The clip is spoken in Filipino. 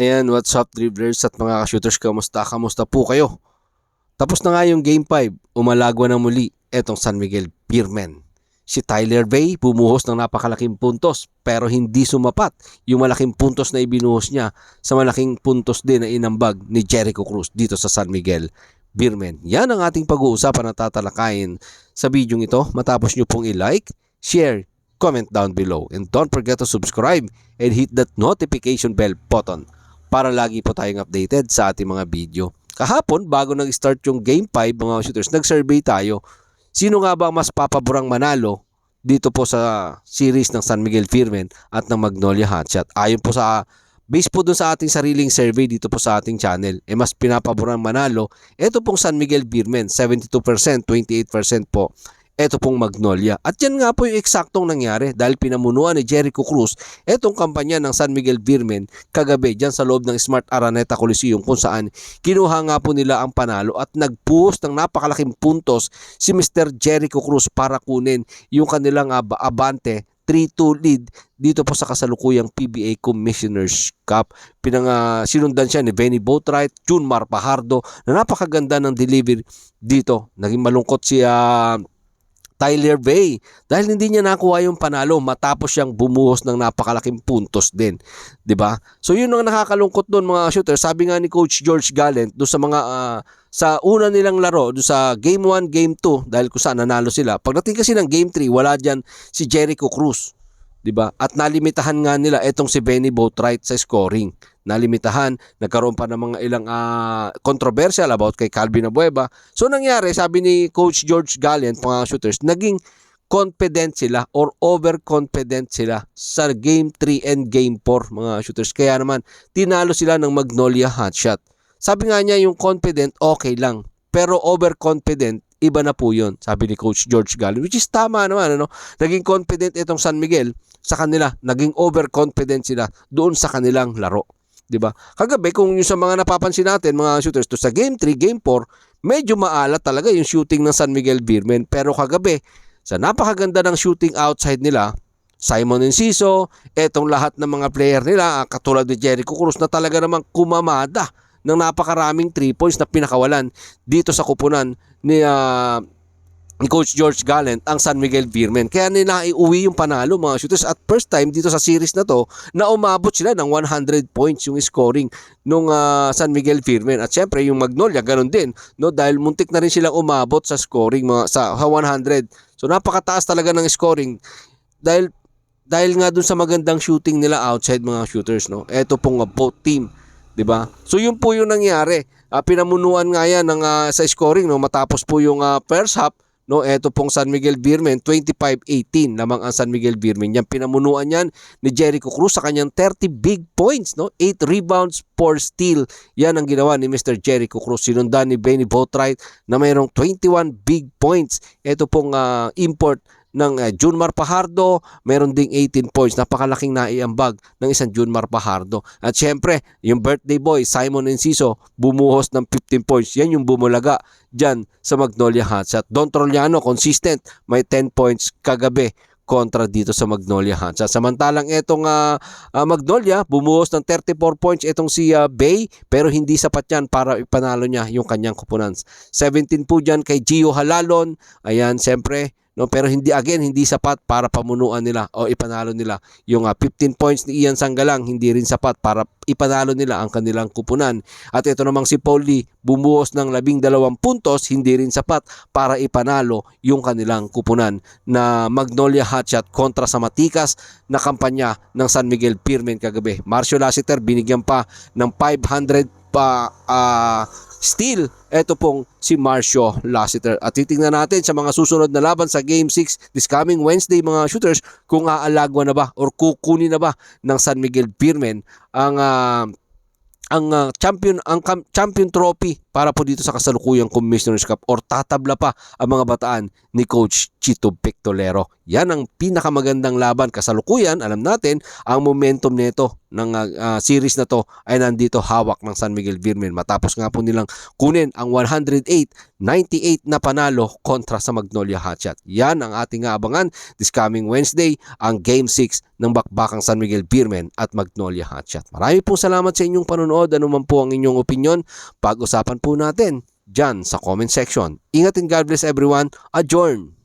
Ayan, what's up dribblers at mga shooters, kamusta? Kamusta po kayo? Tapos na nga yung Game 5, umalagwa na muli etong San Miguel Beermen. Si Tyler Bay bumuhos ng napakalaking puntos pero hindi sumapat yung malaking puntos na ibinuhos niya sa malaking puntos din na inambag ni Jericho Cruz dito sa San Miguel Beermen. Yan ang ating pag-uusapan na tatalakayin sa video ito matapos nyo pong i-like, share, comment down below. And don't forget to subscribe and hit that notification bell button para lagi po tayong updated sa ating mga video. Kahapon, bago nag-start yung Game 5 mga shooters, nag-survey tayo. Sino nga ba mas papaborang manalo dito po sa series ng San Miguel Firmen at ng Magnolia Hotshot? Ayon po sa Based po dun sa ating sariling survey dito po sa ating channel, eh mas pinapaboran manalo, ito pong San Miguel Beermen, 72%, 28% po eto pong Magnolia. At yan nga po yung eksaktong nangyari dahil pinamunuan ni Jericho Cruz etong kampanya ng San Miguel Beermen kagabi dyan sa loob ng Smart Araneta Coliseum kung saan kinuha nga po nila ang panalo at nagpuhos ng napakalaking puntos si Mr. Jericho Cruz para kunin yung kanilang ab- abante 3-2 lead dito po sa kasalukuyang PBA Commissioners Cup. Pinang uh, sinundan siya ni Benny Boatwright, June Marpahardo na napakaganda ng delivery dito. Naging malungkot si uh, Tyler Bay dahil hindi niya nakuha yung panalo matapos siyang bumuhos ng napakalaking puntos din, 'di ba? So yun ang nakakalungkot doon mga shooter. Sabi nga ni Coach George Gallant do sa mga uh, sa una nilang laro do sa game 1, game 2 dahil kung saan nanalo sila. Pagdating kasi ng game 3, wala diyan si Jericho Cruz, 'di ba? At nalimitahan nga nila etong si Benny Boatwright sa scoring nalimitahan, nagkaroon pa ng mga ilang uh, controversial about kay Calvin Abueva. So nangyari, sabi ni Coach George Gallant, mga shooters, naging confident sila or overconfident sila sa game 3 and game 4 mga shooters. Kaya naman, tinalo sila ng Magnolia Hotshot. Sabi nga niya yung confident, okay lang. Pero overconfident, iba na po yun, sabi ni Coach George Gallant. Which is tama naman, ano? Naging confident itong San Miguel sa kanila. Naging overconfident sila doon sa kanilang laro. 'Di ba? Kagabi kung yung sa mga napapansin natin mga shooters to sa game 3, game 4, medyo maalat talaga yung shooting ng San Miguel Beermen pero kagabi sa napakaganda ng shooting outside nila, Simon Enciso, etong lahat ng mga player nila, ah, katulad ni Jericho Cruz na talaga namang kumamada ng napakaraming 3 points na pinakawalan dito sa kupunan ni uh, Coach George Gallant ang San Miguel Beermen. Kaya nila iuwi yung panalo mga shooters at first time dito sa series na to na umabot sila ng 100 points yung scoring nung uh, San Miguel Beermen. At syempre yung Magnolia ganun din no dahil muntik na rin silang umabot sa scoring mga sa 100. So napakataas talaga ng scoring dahil dahil nga dun sa magandang shooting nila outside mga shooters no. Ito pong uh, both team 'di ba? So yun po yung nangyari. Uh, pinamunuan nga yan ng uh, sa scoring no matapos po yung uh, first half No, eto pong San Miguel Beermen, 25-18 lamang ang San Miguel Beermen. Yan pinamunuan yan ni Jericho Cruz sa kanyang 30 big points, no? 8 rebounds, 4 steal. Yan ang ginawa ni Mr. Jericho Cruz. Sinundan ni Benny Boatwright na mayroong 21 big points. Ito pong uh, import ng uh, Junmar Pajardo, meron ding 18 points. Napakalaking naiambag ng isang Junmar Pajardo. At syempre, yung birthday boy, Simon Enciso, bumuhos ng 15 points. Yan yung bumulaga dyan sa Magnolia Hotshot. Don Troliano, consistent, may 10 points kagabi kontra dito sa Magnolia Hansa. Samantalang itong uh, uh, Magnolia, bumuhos ng 34 points itong si uh, Bay, pero hindi sapat yan para ipanalo niya yung kanyang kupunan. 17 po dyan kay Gio Halalon. Ayan, siyempre, No, pero hindi again hindi sapat para pamunuan nila o ipanalo nila yung uh, ah, 15 points ni Ian Sanggalang hindi rin sapat para ipanalo nila ang kanilang kupunan. At ito namang si Paul Lee bumuhos ng labing dalawang puntos hindi rin sapat para ipanalo yung kanilang kupunan na Magnolia Hotshot kontra sa matikas na kampanya ng San Miguel Pirmen kagabi. Marcio Lassiter binigyan pa ng 500 pa uh, Still, eto pong si Marcio Lassiter. At titingnan natin sa mga susunod na laban sa Game 6 this coming Wednesday mga shooters kung aalagwa na ba or kukunin na ba ng San Miguel Beermen ang uh, ang uh, champion ang champion trophy para po dito sa kasalukuyang Commissioner's Cup or tatabla pa ang mga bataan ni Coach Chito Pictolero. Yan ang pinakamagandang laban kasalukuyan. Alam natin, ang momentum nito ng ah, series na to ay nandito hawak ng San Miguel Virmen. Matapos nga po nilang kunin ang 108-98 na panalo kontra sa Magnolia Hotshot. Yan ang ating aabangan this coming Wednesday, ang Game 6 ng Bakbakang San Miguel Virmen at Magnolia Hotshot. Marami pong salamat sa inyong panonood. Ano man po ang inyong opinion, pag-usapan po natin dyan sa comment section. Ingat and God bless everyone. Adjourn!